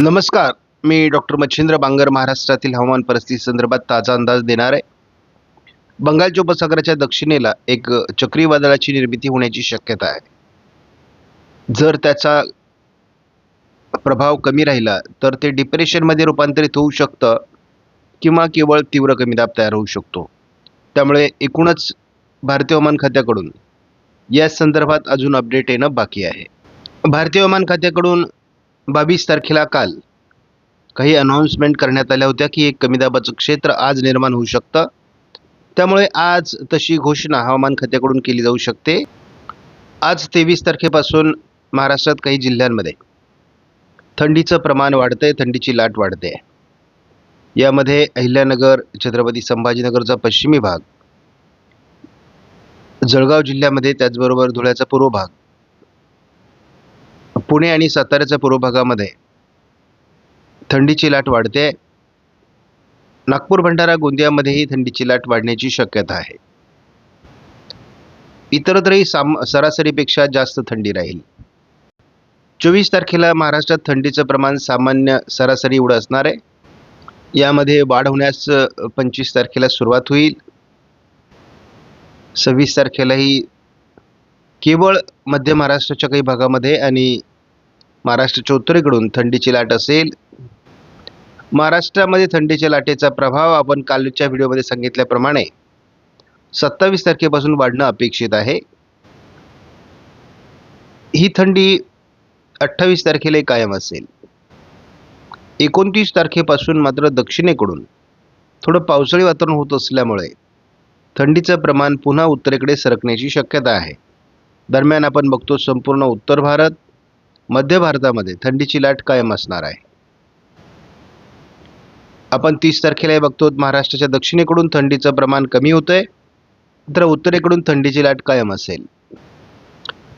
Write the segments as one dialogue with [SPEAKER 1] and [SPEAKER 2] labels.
[SPEAKER 1] नमस्कार मी डॉक्टर मच्छिंद्र बांगर महाराष्ट्रातील हवामान परिस्थिती संदर्भात ताजा अंदाज देणार आहे. बंगालच्या उपसागराच्या दक्षिणेला एक चक्रीवादळाची निर्मिती होण्याची शक्यता आहे. जर त्याचा प्रभाव कमी राहिला तर ते डिप्रेशनमध्ये रूपांतरित होऊ शकतं किंवा केवळ तीव्र कमी दाब तयार होऊ शकतो. त्यामुळे एकूणच भारतीय हवामान खात्याकडून या संदर्भात अजून अपडेट येणं बाकी आहे. भारतीय हवामान खात्याकडून बावीस तारखेला काल काही अनाऊन्समेंट करण्यात आल्या होत्या की एक कमी दाबाचं क्षेत्र आज निर्माण होऊ शकतं. त्यामुळे आज तशी घोषणा हवामान खात्याकडून केली जाऊ शकते. आज तेवीस तारखेपासून महाराष्ट्रात काही जिल्ह्यांमध्ये थंडीचं प्रमाण वाढतंय थंडीची लाट वाढते. यामध्ये अहिल्यानगर छत्रपती संभाजीनगरचा पश्चिमी भाग जळगाव जिल्ह्यामध्ये त्याचबरोबर धुळ्याचा पूर्व भाग पुणे आणि साताऱ्याच्या पूर्व भागामध्ये थंडीची लाट वाढते. नागपूर भंडारा गोंदियामध्येही थंडीची लाट वाढण्याची शक्यता आहे. इतरत्रही साम सरासरीपेक्षा जास्त थंडी राहील. चोवीस तारखेला महाराष्ट्रात थंडीचं प्रमाण सामान्य सरासरी एवढं असणार आहे. यामध्ये वाढ होण्यास पंचवीस तारखेला सुरुवात होईल. सव्वीस तारखेलाही केवळ मध्य महाराष्ट्राच्या काही भागामध्ये आणि महाराष्ट्राच्या उत्तरेकडून थंडीची लाट असेल. महाराष्ट्रामध्ये थंडीच्या लाटेचा प्रभाव आपण कालच्या व्हिडिओमध्ये सांगितल्याप्रमाणे सत्तावीस तारखेपासून वाढणं अपेक्षित आहे. ही थंडी अठ्ठावीस तारखेला कायम असेल. एकोणतीस तारखेपासून मात्र दक्षिणेकडून थोडं पावसाळी वातावरण होत असल्यामुळे थंडीचं प्रमाण पुन्हा उत्तरेकडे सरकण्याची शक्यता आहे. दरम्यान आपण बघतो संपूर्ण उत्तर भारत मध्य भारतामध्ये थंडीची लाट कायम असणार आहे. आपण तीस तारखेला बघतो महाराष्ट्राच्या दक्षिणेकडून थंडीचं प्रमाण कमी होतंय तर उत्तरेकडून थंडीची लाट कायम असेल.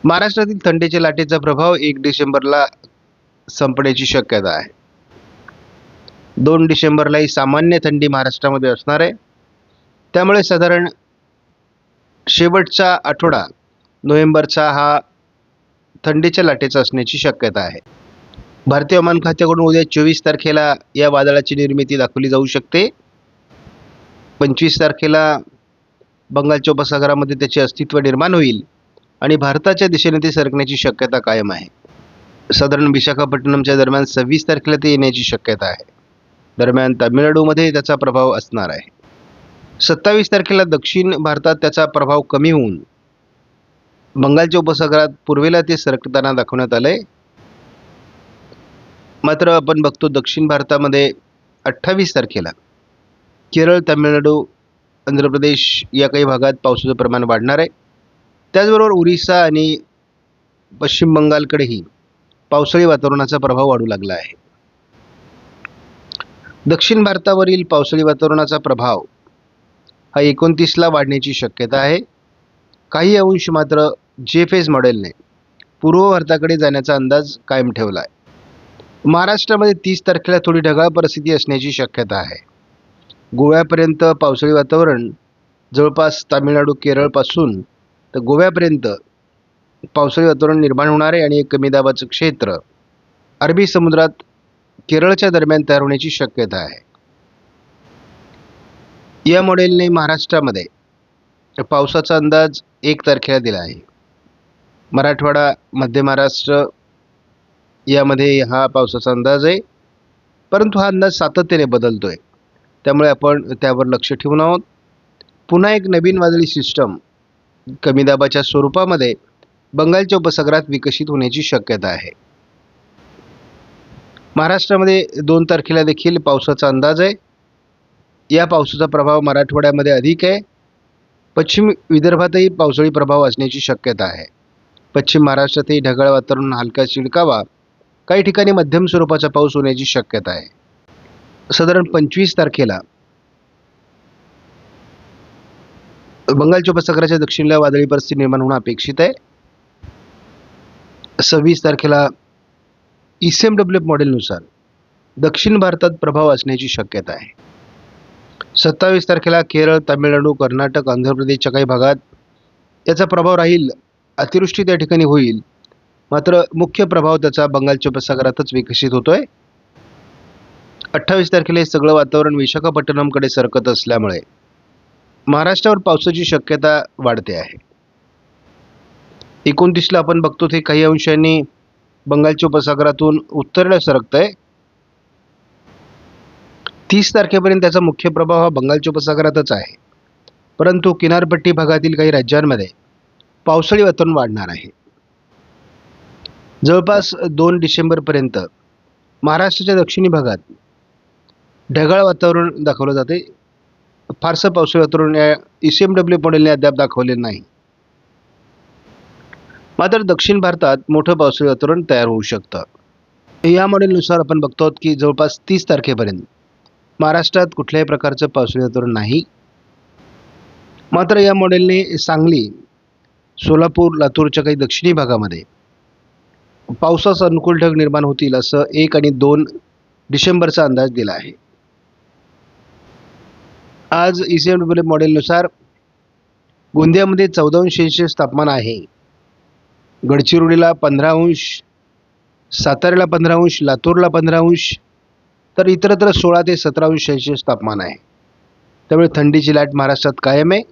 [SPEAKER 1] महाराष्ट्रातील थंडीच्या लाटेचा प्रभाव एक डिसेंबरला संपण्याची शक्यता आहे. दोन डिसेंबरलाही सामान्य थंडी महाराष्ट्रामध्ये असणार आहे. त्यामुळे साधारण शेवटचा आठवडा नोव्हेंबरचा हा थंडीच्या लाटेचा असण्याची शक्यता आहे. भारतीय हवामान खात्याकडून उद्या चोवीस तारखेला या वादळाची निर्मिती दाखवली जाऊ शकते. पंचवीस तारखेला बंगालच्या उपसागरामध्ये त्याचे अस्तित्व निर्माण होईल आणि भारताच्या दिशेने ते सरकण्याची शक्यता कायम आहे. साधारण विशाखापट्टणमच्या दरम्यान सव्वीस तारखेला ते येण्याची शक्यता आहे. दरम्यान तामिळनाडूमध्ये त्याचा प्रभाव असणार आहे. सत्तावीस तारखेला दक्षिण भारतात त्याचा प्रभाव कमी होऊन बंगालच्या उपसागरात पूर्वेला ते सरकताना दाखवण्यात आलं आहे मात्र आपण बघतो दक्षिण भारतामध्ये अठ्ठावीस तारखेला केरळ तामिळनाडू आंध्र प्रदेश या काही भागात पावसाचं प्रमाण वाढणार आहे. त्याचबरोबर उरिसा आणि पश्चिम बंगालकडेही पावसाळी वातावरणाचा प्रभाव वाढू लागला आहे. दक्षिण भारतावरील पावसाळी वातावरणाचा प्रभाव हा एकोणतीसला वाढण्याची शक्यता आहे. काही अंश मात्र जे फेज मॉडेलने पूर्व भारताकडे जाण्याचा अंदाज कायम ठेवला आहे महाराष्ट्रामध्ये तीस तारखेला थोडी ढगाळ परिस्थिती असण्याची शक्यता आहे. गोव्यापर्यंत पावसाळी वातावरण जवळपास तामिळनाडू केरळपासून तर गोव्यापर्यंत पावसाळी वातावरण निर्माण होणार आहे आणि एक कमी दाबाचं क्षेत्र अरबी समुद्रात केरळच्या दरम्यान तयार होण्याची शक्यता आहे. या मॉडेलने महाराष्ट्रामध्ये पावसाचा अंदाज एक तारखेला दिला आहे. मराठवाडा मध्य महाराष्ट्र यामध्ये हा पावसाचा अंदाज आहे. परंतु हा अंदाज सातत्याने बदलतो आहे त्यामुळे आपण त्यावर लक्ष ठेवून आहोत. पुन्हा एक नवीन वादळी सिस्टम कमी दाबाच्या स्वरूपामध्ये बंगालच्या उपसागरात विकसित होण्याची शक्यता आहे. महाराष्ट्रामध्ये दोन तारखेला देखील पावसाचा अंदाज आहे. या पावसाचा प्रभाव मराठवाड्यामध्ये अधिक आहे. पश्चिम विदर्भातही पावसाळी प्रभाव असण्याची शक्यता आहे. पश्चिम महाराष्ट्रातही ढगाळ वातावरण हलका शिडकावा काही ठिकाणी मध्यम स्वरूपाचा पाऊस होण्याची शक्यता आहे. साधारण पंचवीस तारखेला बंगालच्या उपसागराच्या दक्षिणेला वादळी परिस्थिती निर्माण होणं अपेक्षित आहे. सव्वीस तारखेला E C M W F मॉडेलनुसार दक्षिण भारतात प्रभाव असण्याची शक्यता आहे. सत्तावीस तारखेला केरळ तामिळनाडू कर्नाटक आंध्र प्रदेशच्या काही भागात याचा प्रभाव राहील अतिवृष्टी त्या ठिकाणी होईल. मात्र मुख्य प्रभाव त्याचा बंगालच्या उपसागरातच विकसित होतोय. अठ्ठावीस तारखेला हे सगळं वातावरण विशाखापट्टणमकडे सरकत असल्यामुळे महाराष्ट्रावर पावसाची शक्यता वाढते आहे. एकोणतीसला आपण बघतो ते काही अंशांनी बंगालच्या उपसागरातून उत्तरेला सरकत आहे तीस तारखेपर्यंत त्याचा मुख्य प्रभाव हा बंगालच्या उपसागरातच आहे. परंतु किनारपट्टी भागातील काही राज्यांमध्ये पावसाळी वातावरण वाढणार आहे. जवळपास दोन डिसेंबरपर्यंत महाराष्ट्राच्या दक्षिणी भागात ढगाळ वातावरण दाखवलं जाते. फारसं पावसाळी वातावरण या ई सी एम डब्ल्यू मॉडेलने अद्याप दाखवले नाही. मात्र दक्षिण भारतात मोठं पावसाळी वातावरण तयार होऊ शकतं. या मॉडेलनुसार आपण बघतो आहोत की जवळपास तीस तारखेपर्यंत महाराष्ट्रात कुठल्याही प्रकारचं पावसाळी वातावरण नाही. मात्र या मॉडेलने सांगली सोलापूर लातूरच्या काही दक्षिणी भागामध्ये पावसास अनुकूल ढग निर्माण होतील असं एक आणि दोन डिसेंबरचा अंदाज दिला आहे. आज ई सी एम डब्ल्यू मॉडेलनुसार गोंदियामध्ये चौदा अंश सेल्सिअस तापमान आहे. गडचिरोलीला पंधरा अंश साताऱ्याला पंधरा अंश लातूरला पंधरा अंश तर इतरत्र सोळा ते सतरावीस सेल्सिअस तापमान आहे. त्यामुळे थंडीची लाट महाराष्ट्रात कायम आहे.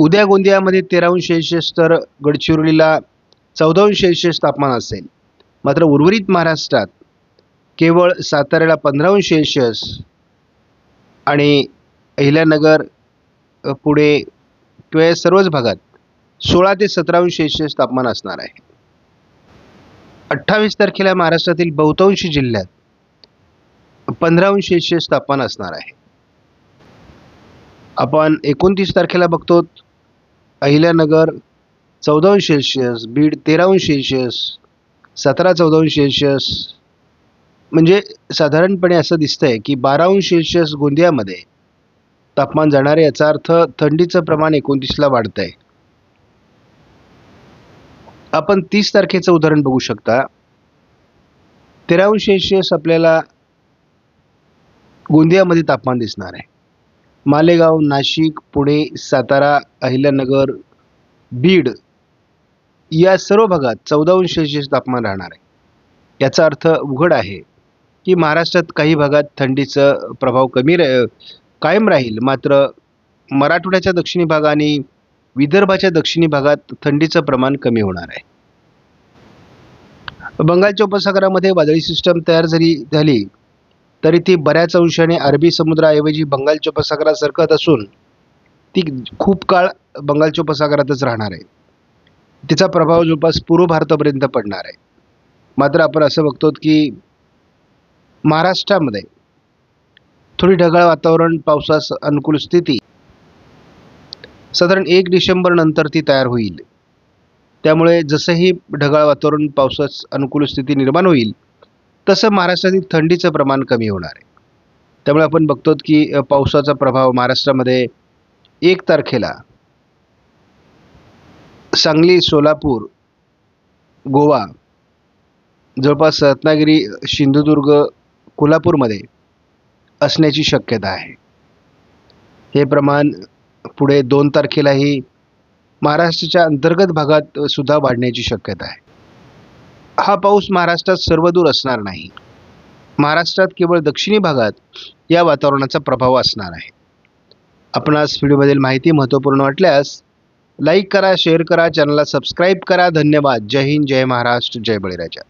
[SPEAKER 1] उद्या गोंदियामध्ये तेरा सेल्सिअस तर गडचिरोलीला चौदा सेल्सिअस तापमान असेल. मात्र उर्वरित महाराष्ट्रात केवळ साताऱ्याला पंधरा सेल्सिअस आणि अहिल्यानगर पुढे किंवा या सर्वच भागात सोळा ते सतरा सेल्सिअस तापमान असणार आहे. अठ्ठावीस तारखेला महाराष्ट्रातील बहुतांशी जिल्ह्यात पंधराहून अंश तापमान असणार आहे. आपण एकोणतीस तारखेला बघतो अहिल्यानगर चौदाहून अंश बीड तेराहून अंश सतरा चौदाहून अंश म्हणजे साधारणपणे असं दिसतंय की बाराहून अंश सेल्सिअस गोंदियामध्ये तापमान जाणार आहे याचा अर्थ थंडीचं प्रमाण एकोणतीसला वाढतं आहे आपण तीस तारखेचं उदाहरण बघू शकता. तेराहून अंश आपल्याला गोंदियामध्ये तापमान दिसणार आहे. मालेगाव नाशिक पुणे सातारा अहिल्यानगर बीड या सर्व भागात चौदा सेल्सिअस तापमान राहणार आहे. याचा अर्थ उघड आहे की महाराष्ट्रात काही भागात थंडीचं प्रभाव कमी रा कायम राहील. मात्र मराठवाड्याच्या दक्षिणी भाग आणि विदर्भाच्या दक्षिणी भागात थंडीचं प्रमाण कमी होणार आहे. बंगालच्या उपसागरामध्ये वादळी सिस्टम तयार जरी झाली. तरी ती बऱ्याच अंशाने अरबी समुद्राऐवजी बंगालच्या उपसागरात सरकत असून ती खूप काळ बंगालच्या उपसागरातच राहणार आहे. तिचा प्रभाव जवळपास पूर्व भारतापर्यंत पडणार आहे. मात्र आपण असं बघतो की महाराष्ट्रामध्ये थोडी ढगाळ वातावरण पावसास अनुकूल स्थिती साधारण एक डिसेंबर नंतर ती तयार होईल. त्यामुळे जसंही ढगाळ वातावरण पावसास अनुकूल स्थिती निर्माण होईल तसं महाराष्ट्रातील थंडीचं प्रमाण कमी होणार आहे. त्यामुळे आपण बघतो की पावसाचा प्रभाव महाराष्ट्रामध्ये एक तारखेला सांगली सोलापूर गोवा जवळपास रत्नागिरी सिंधुदुर्ग कोल्हापूरमध्ये असण्याची शक्यता आहे. हे प्रमाण पुढे दोन तारखेलाही महाराष्ट्राच्या अंतर्गत भागात सुद्धा वाढण्याची शक्यता आहे. हा पाऊस महाराष्ट्रात सर्वदूर असणार नाही. महाराष्ट्रात केवळ दक्षिणी भागात या वातावरणाचा प्रभाव असणार आहे. आपणास व्हिडिओमधील माहिती महत्त्वपूर्ण वाटल्यास लाईक करा शेअर करा चॅनलला सबस्क्राईब करा. धन्यवाद. जय हिंद जय महाराष्ट्र जय बळीराजा.